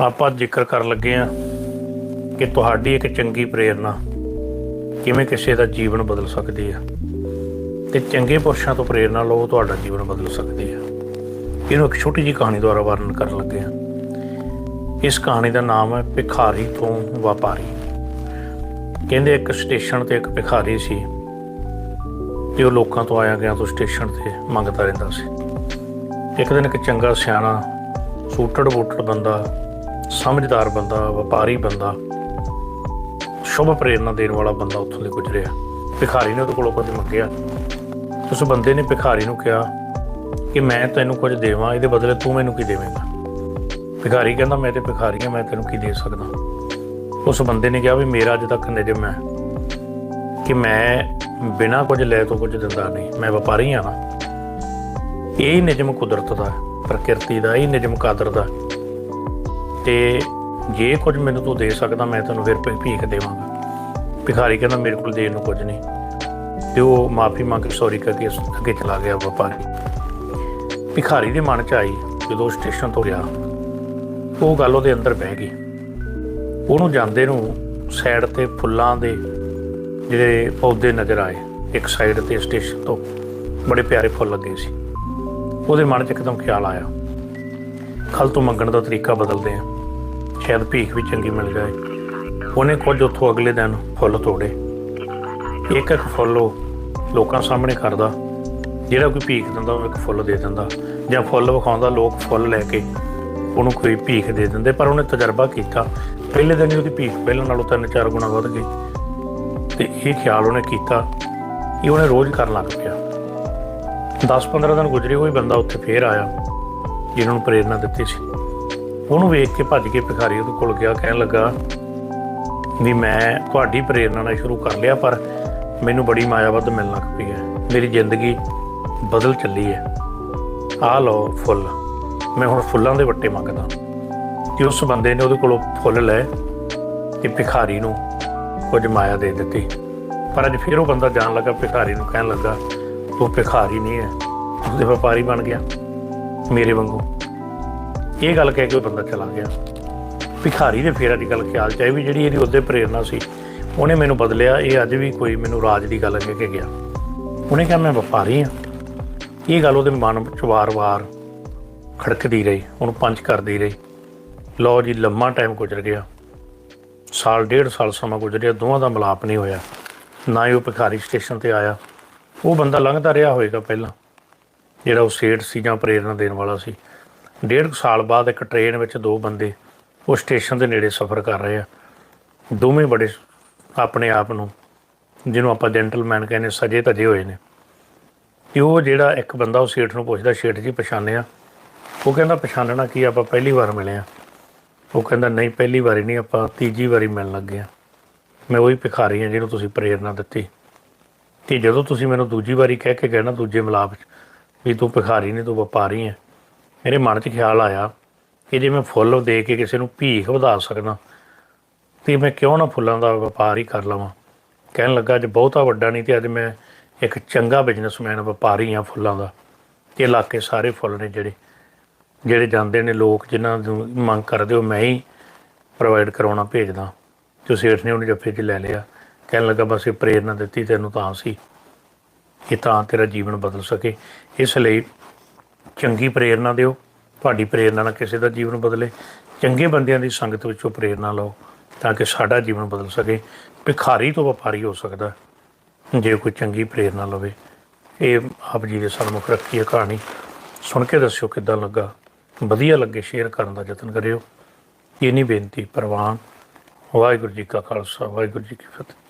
ਆਪਾਂ ਜ਼ਿਕਰ ਕਰਨ ਲੱਗੇ ਆ ਕਿ ਤੁਹਾਡੀ ਇੱਕ ਚੰਗੀ ਪ੍ਰੇਰਣਾ ਕਿਵੇਂ ਕਿਸੇ ਦਾ ਜੀਵਨ ਬਦਲ ਸਕਦੀ ਆ ਤੇ ਚੰਗੇ ਪੁਰਸ਼ਾਂ ਤੋਂ ਪ੍ਰੇਰਣਾ ਲਓ ਤੁਹਾਡਾ ਜੀਵਨ ਬਦਲ ਸਕਦੀ ਆ। ਇਹਨੂੰ ਇੱਕ ਛੋਟੀ ਜਿਹੀ ਕਹਾਣੀ ਦੁਆਰਾ ਵਰਣਨ ਕਰਨ ਲੱਗੇ ਆ ਇਸ ਕਹਾਣੀ ਦਾ ਨਾਮ ਹੈ ਭਿਖਾਰੀ ਤੋਂ ਵਪਾਰੀ। ਕਹਿੰਦੇ ਇੱਕ ਸਟੇਸ਼ਨ ਤੇ ਇੱਕ ਭਿਖਾਰੀ ਸੀ ਤੇ ਉਹ ਲੋਕਾਂ ਤੋਂ ਆਇਆ ਗਿਆ ਤੋਂ ਸਟੇਸ਼ਨ ਤੇ ਮੰਗਦਾ ਰਹਿੰਦਾ ਸੀ। ਇੱਕ ਦਿਨ ਇੱਕ ਚੰਗਾ ਸਿਆਣਾ ਸੂਟੜ ਬੂਟੜ ਬੰਦਾ ਸਮਝਦਾਰ ਬੰਦਾ, ਵਪਾਰੀ ਬੰਦਾ, ਸ਼ੁਭ ਪ੍ਰੇਰਨਾ ਦੇਣ ਵਾਲਾ ਬੰਦਾ ਉੱਥੋਂ ਦੇ ਗੁਜ਼ਰਿਆ। ਭਿਖਾਰੀ ਨੇ ਉਹਦੇ ਕੋਲੋਂ ਕੁਝ ਮੰਗਿਆ। ਉਸ ਬੰਦੇ ਨੇ ਭਿਖਾਰੀ ਨੂੰ ਕਿਹਾ ਕਿ ਮੈਂ ਤੈਨੂੰ ਕੁਝ ਦੇਵਾਂ, ਇਹਦੇ ਬਦਲੇ ਤੂੰ ਮੈਨੂੰ ਕੀ ਦੇਵੇਂਗਾ? ਭਿਖਾਰੀ ਕਹਿੰਦਾ, ਮੈਂ ਤੇ ਭਿਖਾਰੀ ਹਾਂ, ਮੈਂ ਤੈਨੂੰ ਕੀ ਦੇ ਸਕਦਾ? ਉਸ ਬੰਦੇ ਨੇ ਕਿਹਾ ਵੀ ਮੇਰਾ ਅੱਜ ਤੱਕ ਨਿਯਮ ਹੈ ਕਿ ਮੈਂ ਬਿਨਾਂ ਕੁਝ ਲੈ ਤੋਂ ਕੁਝ ਦਿੰਦਾ ਨਹੀਂ। ਮੈਂ ਵਪਾਰੀ ਹਾਂ ਨਾ। ਇਹ ਹੀ ਨਿਯਮ ਕੁਦਰਤ ਦਾ ਪ੍ਰਕਿਰਤੀ ਦਾ, ਇਹ ਨਿਯਮ ਕਾਦਰ ਦਾ। ਤੇ ਜੇ ਕੁਝ ਮੈਨੂੰ ਤੂੰ ਦੇ ਸਕਦਾ, ਮੈਂ ਤੈਨੂੰ ਫਿਰ ਭੀ- ਭੀਖ ਦੇਵਾਂਗਾ। ਭਿਖਾਰੀ ਕਹਿੰਦਾ, ਮੇਰੇ ਕੋਲ ਦੇਣ ਨੂੰ ਕੁਝ ਨਹੀਂ। ਤੇ ਉਹ ਮਾਫੀ ਮੰਗ ਕੇ ਸੌਰੀ ਕਰਕੇ ਅੱਗੇ ਚਲਾ ਗਿਆ ਵਪਾਰੀ। ਭਿਖਾਰੀ ਦੇ ਮਨ 'ਚ ਆਈ, ਜਦੋਂ ਸਟੇਸ਼ਨ ਤੋਂ ਗਿਆ। ਉਹ ਗੱਲ ਉਹਦੇ ਅੰਦਰ ਬਹਿ ਗਈ। ਉਹਨੂੰ ਜਾਂਦੇ ਨੂੰ ਸਾਈਡ ਤੇ ਫੁੱਲਾਂ ਦੇ ਜਿਹੜੇ ਪੌਦੇ ਨਜ਼ਰ ਆਏ, ਇੱਕ ਸਾਈਡ ਤੇ ਸਟੇਸ਼ਨ ਤੋਂ। ਬੜੇ ਪਿਆਰੇ ਫੁੱਲ ਲੱਗੇ ਸੀ। ਉਹਦੇ ਮਨ 'ਚ ਇੱਕਦਮ ਖਿਆਲ ਆਇਆ। ਖਲ ਤੋਂ ਮੰਗਣ ਦਾ ਤਰੀਕਾ ਬਦਲਦੇ ਆ। ਸ਼ਾਇਦ ਭੀਖ ਵੀ ਚੰਗੀ ਮਿਲ ਜਾਏ। ਉਹਨੇ ਕੁਝ ਉੱਥੋਂ ਅਗਲੇ ਦਿਨ ਫੁੱਲ ਤੋੜੇ। ਇੱਕ ਇੱਕ ਫੁੱਲ ਉਹ ਲੋਕਾਂ ਸਾਹਮਣੇ ਕਰਦਾ ਜਿਹੜਾ ਕੋਈ ਭੀਖ ਦਿੰਦਾ, ਉਹ ਇੱਕ ਫੁੱਲ ਦੇ ਦਿੰਦਾ। ਜਾਂ ਫੁੱਲ ਵਿਖਾਉਂਦਾ, ਲੋਕ ਫੁੱਲ ਲੈ ਕੇ ਉਹਨੂੰ ਕੋਈ ਭੀਖ ਦੇ ਦਿੰਦੇ। ਪਰ ਉਹਨੇ ਤਜਰਬਾ ਕੀਤਾ। ਪਹਿਲੇ ਦਿਨ ਹੀ ਉਹਦੀ ਭੀਖ ਪਹਿਲਾਂ ਨਾਲੋਂ ਤਿੰਨ ਚਾਰ ਗੁਣਾ ਵੱਧ ਗਈ। ਤੇ ਇਹ ਖਿਆਲ ਉਹਨੇ ਕੀਤਾ ਇਹ ਉਹਨੇ ਰੋਜ਼ ਕਰਨ ਲੱਗ ਪਿਆ। 10-15 ਦਿਨ ਗੁਜ਼ਰੇ ਕੋਈ ਬੰਦਾ ਉੱਥੇ ਫੇਰ ਆਇਆ, ਜਿਹਨਾਂ ਨੂੰ ਪ੍ਰੇਰਣਾ ਦਿੱਤੀ ਸੀ। ਉਹਨੂੰ ਵੇਖ ਕੇ ਭੱਜ ਕੇ ਭਿਖਾਰੀ ਉਹਦੇ ਕੋਲ ਗਿਆ, ਕਹਿਣ ਲੱਗਾ ਵੀ ਮੈਂ ਤੁਹਾਡੀ ਪ੍ਰੇਰਣਾ ਨਾਲ ਸ਼ੁਰੂ ਕਰ ਲਿਆ, ਪਰ ਮੈਨੂੰ ਬੜੀ ਮਾਇਆਵੱਧ ਮਿਲਣ ਲੱਗ ਪਈ ਹੈ। ਮੇਰੀ ਜ਼ਿੰਦਗੀ ਬਦਲ ਚੱਲੀ ਹੈ। ਆ ਲਓ ਫੁੱਲ। ਮੈਂ ਹੁਣ ਫੁੱਲਾਂ ਦੇ ਵੱਟੇ ਮੰਗਦਾ। ਤੇ ਉਸ ਬੰਦੇ ਨੇ ਉਹਦੇ ਕੋਲੋਂ ਫੁੱਲ ਲਏ ਤੇ ਭਿਖਾਰੀ ਨੂੰ ਕੁਝ ਮਾਇਆ ਦੇ ਦਿੱਤੀ। ਪਰ ਅੱਜ ਫਿਰ ਉਹ ਬੰਦਾ ਜਾਣ ਲੱਗਾ, ਭਿਖਾਰੀ ਨੂੰ ਕਹਿਣ ਲੱਗਾ, ਤੂੰ ਭਿਖਾਰੀ ਨਹੀਂ ਹੈ। ਤੂੰ ਤੇ ਵਪਾਰੀ ਬਣ ਗਿਆ। ਮੇਰੇ ਵਾਂਗੂ ਇਹ ਗੱਲ ਕਹਿ ਕੇ ਉਹ ਬੰਦਾ ਚਲਾ ਗਿਆ। ਭਿਖਾਰੀ ਦੇ ਫੇਰ ਅੱਜ ਗੱਲ ਖਿਆਲ ਚ ਆਈ ਵੀ ਜਿਹੜੀ ਇਹਦੀ ਉਹਦੇ ਪ੍ਰੇਰਣਾ ਸੀ, ਉਹਨੇ ਮੈਨੂੰ ਬਦਲਿਆ, ਇਹ ਅੱਜ ਵੀ ਕੋਈ ਮੈਨੂੰ ਰਾਜ ਦੀ ਗੱਲ ਕਹਿ ਕੇ ਗਿਆ। ਉਹਨੇ ਕਿਹਾ, ਮੈਂ ਵਪਾਰੀ ਹਾਂ। ਇਹ ਗੱਲ ਉਹਦੇ ਮਨ ਵਿੱਚ ਵਾਰ-ਵਾਰ ਖੜਕਦੀ ਰਹੀ, ਉਹਨੂੰ ਪੰਚ ਕਰਦੀ ਰਹੀ। ਲਓ ਜੀ, ਲੰਮਾ ਟਾਈਮ ਗੁਜ਼ਰ ਗਿਆ। ਸਾਲ, ਡੇਢ ਸਾਲ ਸਮਾਂ ਗੁਜ਼ਰਿਆ, ਦੋਵਾਂ ਦਾ ਮਿਲਾਪ ਨਹੀਂ ਹੋਇਆ। ਨਾ ਹੀ ਉਹ ਭਿਖਾਰੀ ਸਟੇਸ਼ਨ ਤੇ ਆਇਆ। ਉਹ ਬੰਦਾ ਲੰਘਦਾ ਰਿਹਾ ਹੋਵੇਗਾ ਪਹਿਲਾਂ, ਜਿਹੜਾ ਉਹ ਸੇਠ ਸੀ ਜਾਂ ਪ੍ਰੇਰਣਾ ਦੇਣ ਵਾਲਾ ਸੀ। ਡੇਢ ਕੁ ਸਾਲ ਬਾਅਦ ਇੱਕ ਟ੍ਰੇਨ ਵਿੱਚ ਦੋ ਬੰਦੇ ਉਹ ਸਟੇਸ਼ਨ ਦੇ ਨੇੜੇ ਸਫ਼ਰ ਕਰ ਰਹੇ ਆ। ਦੋਵੇਂ ਬੜੇ ਆਪਣੇ ਆਪ ਨੂੰ, ਜਿਹਨੂੰ ਆਪਾਂ ਜੈਂਟਲਮੈਨ ਕਹਿੰਦੇ ਸਜੇ ਧਜੇ ਹੋਏ ਨੇ। ਤੇ ਉਹ ਜਿਹੜਾ ਇੱਕ ਬੰਦਾ ਉਹ ਸੇਠ ਨੂੰ ਪੁੱਛਦਾ, ਸੇਠ ਜੀ, ਪਛਾਣਿਆ? ਉਹ ਕਹਿੰਦਾ, ਪਛਾਣਨਾ ਕੀ ਆਪਾਂ ਪਹਿਲੀ ਵਾਰ ਮਿਲੇ ਆ ਉਹ ਕਹਿੰਦਾ, ਨਹੀਂ, ਪਹਿਲੀ ਵਾਰੀ ਨਹੀਂ, ਆਪਾਂ ਤੀਜੀ ਵਾਰੀ ਮਿਲਣ ਲੱਗੇ ਆ ਮੈਂ ਉਹੀ ਭਿਖਾਰੀ ਹਾਂ ਜਿਹਨੂੰ ਤੁਸੀਂ ਪ੍ਰੇਰਣਾ ਦਿੱਤੀ। ਤੇ ਜਦੋਂ ਤੁਸੀਂ ਮੈਨੂੰ ਦੂਜੀ ਵਾਰੀ ਕਹਿ ਕੇ ਕਹਿਣਾ ਦੂਜੇ ਮਿਲਾਪ 'ਚ, ਵੀ ਤੂੰ ਭਿਖਾਰੀ ਨਹੀਂ, ਤੂੰ ਵਪਾਰੀ ਹੈ। ਮੇਰੇ ਮਨ 'ਚ ਖਿਆਲ ਆਇਆ ਕਿ ਜੇ ਮੈਂ ਫੁੱਲ ਦੇ ਕੇ ਕਿਸੇ ਨੂੰ ਭੀਖ ਵਧਾ ਸਕਦਾ, ਤੇ ਮੈਂ ਕਿਉਂ ਨਾ ਫੁੱਲਾਂ ਦਾ ਵਪਾਰ ਹੀ ਕਰ ਲਵਾਂ? ਕਹਿਣ ਲੱਗਾ, ਅੱਜ ਬਹੁਤਾ ਵੱਡਾ ਨਹੀਂ ਤੇ ਅੱਜ ਮੈਂ ਇੱਕ ਚੰਗਾ ਬਿਜ਼ਨਸਮੈਨ ਵਪਾਰੀ ਹਾਂ ਫੁੱਲਾਂ ਦਾ। ਤੇ ਇਲਾਕੇ ਸਾਰੇ ਫੁੱਲ ਨੇ ਜਿਹੜੇ ਜਿਹੜੇ ਜਾਂਦੇ ਨੇ ਲੋਕ, ਜਿਨ੍ਹਾਂ ਨੂੰ ਮੰਗ ਕਰਦੇ ਹੋ, ਮੈਂ ਹੀ ਪ੍ਰੋਵਾਈਡ ਕਰਾਉਣਾ ਭੇਜਦਾ। ਤੇ ਸੇਠ ਨੇ ਉਹਨੂੰ ਜੱਫੇ 'ਚ ਲੈ ਲਿਆ। ਕਹਿਣ ਲੱਗਾ, ਬਸ ਇਹ ਪ੍ਰੇਰਨਾ ਦਿੱਤੀ ਤੈਨੂੰ ਤਾਂ ਸੀ ਕਿ ਤਾਂ ਤੇਰਾ ਜੀਵਨ ਬਦਲ ਸਕੇ। ਇਸ ਲਈ ਚੰਗੀ ਪ੍ਰੇਰਨਾ ਦਿਓ। ਤੁਹਾਡੀ ਪ੍ਰੇਰਨਾ ਨਾਲ ਕਿਸੇ ਦਾ ਜੀਵਨ ਬਦਲੇ। ਚੰਗੇ ਬੰਦਿਆਂ ਦੀ ਸੰਗਤ ਵਿੱਚੋਂ ਪ੍ਰੇਰਨਾ ਲਓ ਤਾਂ ਕਿ ਸਾਡਾ ਜੀਵਨ ਬਦਲ ਸਕੇ। ਭਿਖਾਰੀ ਤੋਂ ਵਪਾਰੀ ਹੋ ਸਕਦਾ। ਜੇ ਕੋਈ ਚੰਗੀ ਪ੍ਰੇਰਨਾ ਲਵੇ। ਇਹ ਆਪ ਜੀ ਦੇ ਸਨਮੁਖ ਰੱਖੀ ਹੈ ਕਹਾਣੀ। ਸੁਣ ਕੇ ਦੱਸਿਓ ਕਿੱਦਾਂ ਲੱਗਾ। ਵਧੀਆ ਲੱਗੇ ਸ਼ੇਅਰ ਕਰਨ ਦਾ ਯਤਨ ਕਰਿਓ। ਇਹ ਨਹੀਂ ਬੇਨਤੀ ਪ੍ਰਵਾਨ। ਵਾਹਿਗੁਰੂ ਜੀ ਕਾ ਖਾਲਸਾ, ਵਾਹਿਗੁਰੂ ਜੀ ਕੀ ਫਤਿਹ।